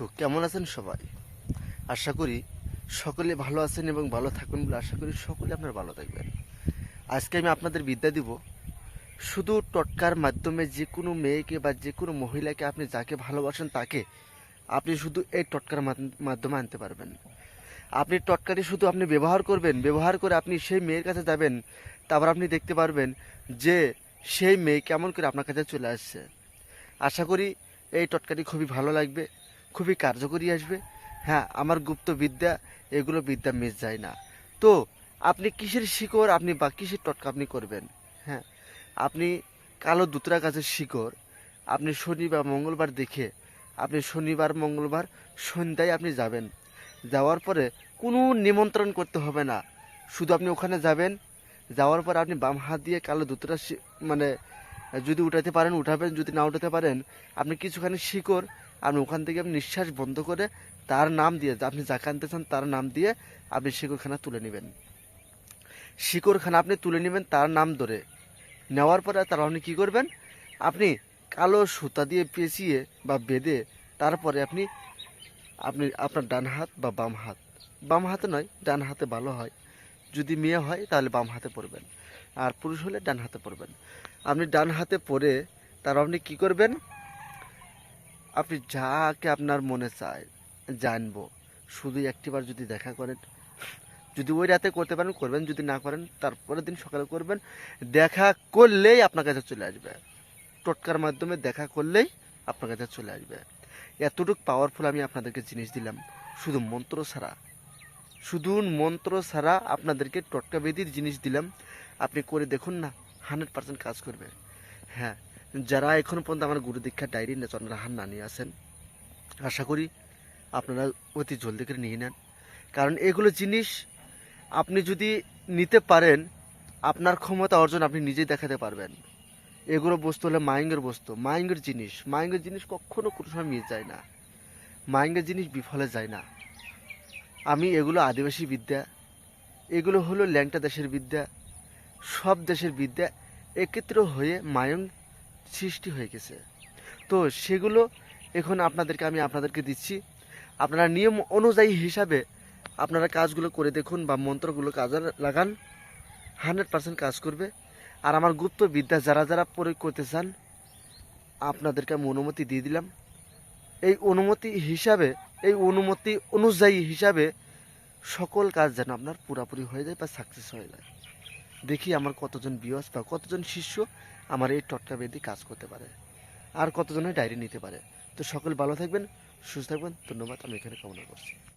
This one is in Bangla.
তো কেমন আছেন সবাই? আশা করি সকলে ভালো আছেন এবং ভালো থাকুন বলে আশা করি সকলে আপনার ভালো থাকবেন। আজকে আমি আপনাদের বিদ্যা দিব, শুধু টটকার মাধ্যমে যে কোনো মেয়েকে বা যে কোনো মহিলাকে আপনি যাকে ভালোবাসেন তাকে আপনি শুধু এই টটকার মাধ- মাধ্যমে আনতে পারবেন। আপনি টটকাটি শুধু আপনি ব্যবহার করবেন, ব্যবহার করে আপনি সেই মেয়ের কাছে যাবেন, তারপর আপনি দেখতে পারবেন যে সেই মেয়ে কেমন করে আপনার কাছে চলে আসছে। আশা করি এই টটকাটি খুবই ভালো লাগবে। খুবই কার্যকরী আসবে। হ্যাঁ আমার গুপ্ত বিদ্যা, এগুলো বিদ্যা মিস যায় না। তো, আপনি কিসের শিকড় আপনি বা কিসের টটকা আপনি করবেন? হ্যাঁ আপনি কালো দুতরা গাছের শিকড়, আপনি শনি বা মঙ্গলবার দেখে, আপনি শনিবার, মঙ্গলবার সন্ধ্যায় আপনি যাবেন। যাওয়ার পরে কোনো নিমন্ত্রণ করতে হবে না। শুধু আপনি ওখানে যাবেন, যাওয়ার পর আপনি বাম হাত দিয়ে কালো দুতরা মানে যদি উঠাতে পারেন, উঠাবেন, যদি না উঠাতে পারেন, আপনি কিছুখানি শিকড় আপনি ওখান থেকে আপনি নিঃশ্বাস বন্ধ করে তার নাম দিয়ে, আপনি যাকে আনতে চান তার নাম দিয়ে আপনি শিকড়খানা তুলে নেবেন। শিকড়খানা আপনি তুলে নেবেন তার নাম ধরে। নেওয়ার পরে তারা আপনি কী করবেন? আপনি কালো সুতা দিয়ে পেঁচিয়ে বা বেঁধে তারপরে আপনি আপনি আপনার ডান হাত বা বাম হাত। বাম হাতে নয়, ডান হাতে ভালো হয়। যদি মেয়ে হয় তাহলে বাম হাতে পড়বেন আর পুরুষ হলে ডান হাতে পড়বেন আপনি ডান হাতে পরে তার আপনি কি করবেন? আপনি যাকে আপনার মনে চায় জানব। শুধু একটিবার যদি দেখা করেন, যদি ওই রাতে করতে পারেন, করবেন, যদি না করেন, তারপরের দিন সকালে করবেন। দেখা করলেই আপনার কাছে চলে আসবে। টোটকার মাধ্যমে দেখা করলেই আপনার কাছে চলে আসবে। এতটুকু পাওয়ারফুল আমি আপনাদেরকে জিনিস দিলাম। শুধু মন্ত্র ছাড়া। শুধু মন্ত্র ছাড়া আপনাদেরকে টটকা বেদির জিনিস দিলাম। আপনি করে দেখুন না হান্ড্রেড পার্সেন্ট কাজ করবে। হ্যাঁ যারা এখনও পর্যন্ত আমার গুরু দীক্ষা ডায়েরি নেচনারা হান না নিয়ে আসেন আশা করি আপনারা অতি জলদি করে নিয়ে নেন। কারণ এগুলো জিনিস আপনি যদি নিতে পারেন, আপনার ক্ষমতা অর্জন আপনি নিজেই দেখাতে পারবেন। এগুলো বস্তু হলে মাইঙ্গের বস্তু। মাইঙ্গের জিনিস। মাইঙ্গের জিনিস কখনো কোনো সময় মিস যায় না। মাইঙ্গের জিনিস বিফলে যায় না। আমি এগুলো আদিবাসী বিদ্যা। এগুলো হলো ল্যাংটা দেশের বিদ্যা। সব দেশের বিদ্যা একত্র হয়ে মায়ং সৃষ্টি হয়ে গেছে। তো সেগুলো এখন আপনাদেরকে আমি আপনাদেরকে দিচ্ছি। আপনারা নিয়ম অনুযায়ী হিসাবে আপনারা কাজগুলো করে দেখুন বা মন্ত্রগুলো কাজে লাগান। হান্ড্রেড পার্সেন্ট কাজ করবে। আর আমার গুপ্ত বিদ্যা যারা যারা প্রয়োগ করতে চান, আপনাদেরকে আমি অনুমতি দিয়ে দিলাম। এই অনুমতি হিসাবে, এই অনুমতি অনুযায়ী হিসাবে সকল কাজ যেন আপনার পুরাপুরি হয়ে যায় বা সাকসেস হয়ে যায়। দেখি আমার কতজন বিয়স বা কতজন শিষ্য আমার এই টটকা বেদি কাজ করতে পারে। আর কতজনের ডায়েরি নিতে পারে। তো সকল ভালো থাকবেন, সুস্থ থাকবেন। ধন্যবাদ, আমি এখানে কামনা করছি।